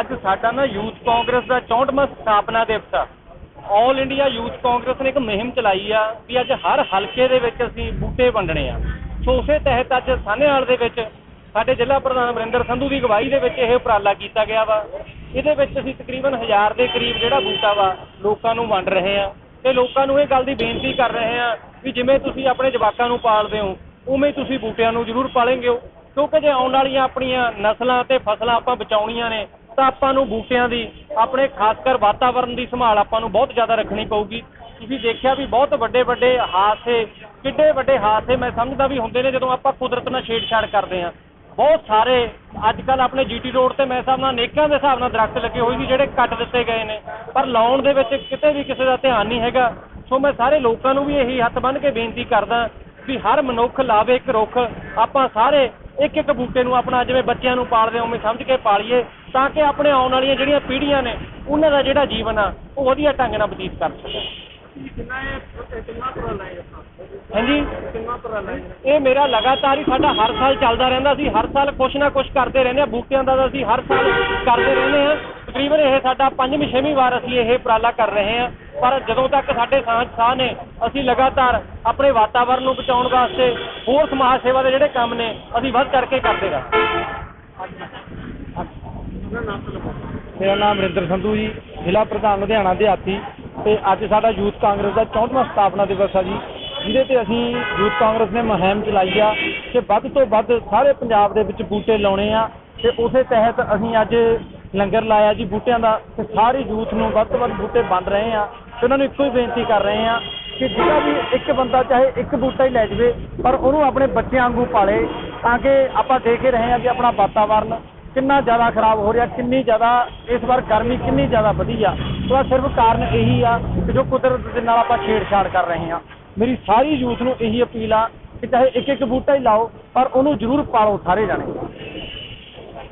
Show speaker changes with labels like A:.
A: ਅੱਜ ਸਾਡਾ ਨਾ ਯੂਥ ਕਾਂਗਰਸ ਦਾ 64ਵਾਂ ਸਥਾਪਨਾ ਦਿਵਸ ਆ। ਆਲ ਇੰਡੀਆ ਯੂਥ ਕਾਂਗਰਸ ਨੇ ਇੱਕ ਮੁਹਿੰਮ ਚਲਾਈ ਆ ਵੀ ਅੱਜ ਹਰ ਹਲਕੇ ਦੇ ਵਿੱਚ ਅਸੀਂ ਬੂਟੇ ਵੰਡਣੇ ਆ। ਸੋ ਉਸੇ ਤਹਿਤ ਅੱਜ ਸਾਨੇਵਾਲ ਦੇ ਵਿੱਚ ਸਾਡੇ ਜ਼ਿਲ੍ਹਾ ਪ੍ਰਧਾਨ ਅਮਰਿੰਦਰ ਸੰਧੂ ਦੀ ਅਗਵਾਈ ਦੇ ਵਿੱਚ ਇਹ ਉਪਰਾਲਾ ਕੀਤਾ ਗਿਆ ਵਾ। ਇਹਦੇ ਵਿੱਚ ਅਸੀਂ ਤਕਰੀਬਨ 1000 ਦੇ ਕਰੀਬ ਜਿਹੜਾ ਬੂਟਾ ਵਾ, ਲੋਕਾਂ ਨੂੰ ਵੰਡ ਰਹੇ ਆ। ਤੇ ਲੋਕਾਂ ਨੂੰ ਇਹ ਗੱਲ ਦੀ ਬੇਨਤੀ ਕਰ ਰਹੇ ਆ ਵੀ ਜਿਵੇਂ ਤੁਸੀਂ ਆਪਣੇ ਜਵਾਕਾਂ ਨੂੰ ਪਾਲਦੇ ਹੋ, ਉਵੇਂ ਤੁਸੀਂ ਬੂਟਿਆਂ ਨੂੰ ਜ਼ਰੂਰ ਪਾਲੇਂਗੇ ਕਿਉਂਕਿ ਜੇ ਆਉਣ ਵਾਲੀਆਂ ਆਪਣੀਆਂ ਨਸਲਾਂ ਤੇ ਫਸਲਾਂ ਆਪਾਂ ਬਚਾਉਣੀਆਂ ਨੇ, ਤਾਂ ਆਪਾਂ ਨੂੰ ਬੂਟਿਆਂ ਦੀ, ਆਪਣੇ ਖਾਸ ਕਰ ਵਾਤਾਵਰਣ ਦੀ ਸੰਭਾਲ ਆਪਾਂ ਨੂੰ ਬਹੁਤ ਜ਼ਿਆਦਾ ਰੱਖਣੀ ਪਊਗੀ। ਤੁਸੀਂ ਦੇਖਿਆ ਵੀ ਬਹੁਤ ਵੱਡੇ ਵੱਡੇ ਹਾਦਸੇ, ਕਿੱਡੇ ਵੱਡੇ ਹਾਦਸੇ ਮੈਂ ਸਮਝਦਾ ਵੀ ਹੁੰਦੇ ਨੇ ਜਦੋਂ ਆਪਾਂ ਕੁਦਰਤ ਨਾਲ ਛੇੜਛਾੜ ਕਰਦੇ ਹਾਂ। ਬਹੁਤ ਸਾਰੇ ਅੱਜ ਕੱਲ ਆਪਣੇ ਜੀਟੀ ਰੋਡ ਤੇ ਮੈਂ ਹਿਸਾਬ ਨਾਲ ਨੇਕਾਂ ਦੇ ਹਿਸਾਬ ਨਾਲ ਦਰਖਤ ਲੱਗੇ ਹੋਏ ਸੀ ਜਿਹੜੇ ਕੱਟ ਦਿੱਤੇ ਗਏ ਨੇ। ਪਰ ਲਾਉਣ ਦੇ ਵਿੱਚ ਕਿਤੇ ਵੀ ਕਿਸੇ ਦਾ ਧਿਆਨ ਨਹੀਂ ਹੈਗਾ। ਸੋ ਮੈਂ ਸਾਰੇ ਲੋਕਾਂ ਨੂੰ ਵੀ ਇਹੀ ਹੱਥ ਬੰਨ੍ਹ ਕੇ ਬੇਨਤੀ ਕਰਦਾ ਵੀ ਹਰ ਮਨੁੱਖ ਲਾਵੇ ਇੱਕ ਰੁੱਖ, ਆਪਾਂ ਸਾਰੇ ਇੱਕ ਇੱਕ ਬੂਟੇ ਨੂੰ ਆਪਣਾ ਜਿਵੇਂ ਬੱਚਿਆਂ ਨੂੰ ਪਾਲਦੇ ਉਵੇਂ ਸਮਝ ਕੇ ਪਾਲੀਏ ਤਾਂ ਕਿ ਆਪਣੇ ਆਉਣ ਵਾਲੀਆਂ ਜਿਹੜੀਆਂ ਪੀੜ੍ਹੀਆਂ ਨੇ ਉਹਨਾਂ ਦਾ ਜਿਹੜਾ ਜੀਵਨ ਆ ਉਹ ਵਧੀਆ ਢੰਗ ਨਾਲ ਬਤੀਤ ਕਰ ਸਕਣ
B: ਕਿੰਨਾ ਇਹ ਕਿੰਨਾ ਉਪਰਾਲਾ ਹੈ
A: ਹਾਂਜੀ?
B: ਕਿੰਨਾ ਹੈ
A: ਇਹ ਮੇਰਾ ਲਗਾਤਾਰ ਹੀ ਸਾਡਾ ਹਰ ਸਾਲ ਚੱਲਦਾ ਰਹਿੰਦਾ ਸੀ ਹਰ ਸਾਲ ਕੁਛ ਨਾ ਕੁਛ ਕਰਦੇ ਰਹਿੰਦੇ ਆ ਬੂਟਿਆਂ ਦਾ ਤਾਂ ਅਸੀਂ ਹਰ ਸਾਲ ਕਰਦੇ ਰਹਿੰਦੇ ਆ ਤਕਰੀਬਨ ਇਹ ਸਾਡਾ ਪੰਜਵੀਂ ਛੇਵੀਂ ਵਾਰ ਅਸੀਂ ਇਹ ਉਪਰਾਲਾ ਕਰ ਰਹੇ ਹਾਂ। ਪਰ ਜਦੋਂ ਤੱਕ ਸਾਡੇ ਸਾਂਝ ਸਾਹ ਨੇ, ਅਸੀਂ ਲਗਾਤਾਰ ਆਪਣੇ ਵਾਤਾਵਰਣ ਨੂੰ ਬਚਾਉਣ ਵਾਸਤੇ ਹੋਰ ਸਮਾਜ ਸੇਵਾ ਦੇ ਜਿਹੜੇ ਕੰਮ ਨੇ, ਅਸੀਂ ਵੱਧ ਕਰਕੇ ਕਰਦੇ ਰਹਾਂਗੇ
C: ਮੇਰਾ ਨਾਮ ਅਮਰਿੰਦਰ ਸੰਧੂ ਜੀ, ਜ਼ਿਲ੍ਹਾ ਪ੍ਰਧਾਨ ਲੁਧਿਆਣਾ ਦਿਹਾਤੀ ਤੇ ਅੱਜ ਸਾਡਾ ਯੂਥ ਕਾਂਗਰਸ ਦਾ 64ਵਾਂ ਸਥਾਪਨਾ ਦਿਵਸ ਆ ਜੀ, ਜਿਹਦੇ ਤੇ ਅਸੀਂ ਯੂਥ ਕਾਂਗਰਸ ਨੇ ਮੁਹਿੰਮ ਚਲਾਈ ਆ ਕਿ ਵੱਧ ਤੋਂ ਵੱਧ ਸਾਰੇ ਪੰਜਾਬ ਦੇ ਵਿੱਚ ਬੂਟੇ ਲਾਉਣੇ ਆ ਤੇ ਉਸੇ ਤਹਿਤ ਅਸੀਂ ਅੱਜ ਲੰਗਰ ਲਾਇਆ ਜੀ ਬੂਟਿਆਂ ਦਾ ਤੇ ਸਾਰੇ ਯੂਥ ਨੂੰ ਵੱਧ ਤੋਂ ਵੱਧ ਬੂਟੇ ਵੰਡ ਰਹੇ ਆ ਤੇ ਉਹਨਾਂ ਨੂੰ ਇੱਕੋ ਹੀ ਬੇਨਤੀ ਕਰ ਰਹੇ ਆ ਕਿ ਜਿਹੜਾ ਵੀ ਇੱਕ ਬੰਦਾ ਚਾਹੇ ਇੱਕ ਬੂਟਾ ਹੀ ਲੈ ਜਾਵੇ, ਪਰ ਉਹਨੂੰ ਆਪਣੇ ਬੱਚਿਆਂ ਵਾਂਗੂ ਪਾਲੇ ਤਾਂ ਕਿ ਆਪਾਂ ਦੇਖ ਹੀ ਰਹੇ ਆ ਕਿ ਆਪਣਾ ਵਾਤਾਵਰਨ ਕਿੰਨਾ ਜ਼ਿਆਦਾ ਖਰਾਬ ਹੋ ਰਿਹਾ, ਕਿੰਨੀ ਜ਼ਿਆਦਾ ਇਸ ਵਾਰ ਗਰਮੀ ਕਿੰਨੀ ਜ਼ਿਆਦਾ ਵਧੀ ਆ। ਉਹਦਾ ਸਿਰਫ ਕਾਰਨ ਇਹੀ ਆ ਕਿ ਜੋ ਕੁਦਰਤ ਦੇ ਨਾਲ ਆਪਾਂ ਛੇੜਛਾੜ ਕਰ ਰਹੇ ਹਾਂ। ਮੇਰੀ ਸਾਰੀ ਯੂਥ ਨੂੰ ਇਹੀ ਅਪੀਲ ਆ ਕਿ ਚਾਹੇ ਇੱਕ ਇੱਕ ਬੂਟਾ ਹੀ ਲਾਓ, ਪਰ ਉਹਨੂੰ ਜ਼ਰੂਰ ਪਾਲੋ, ਸਾਰੇ ਜਾਣੇ।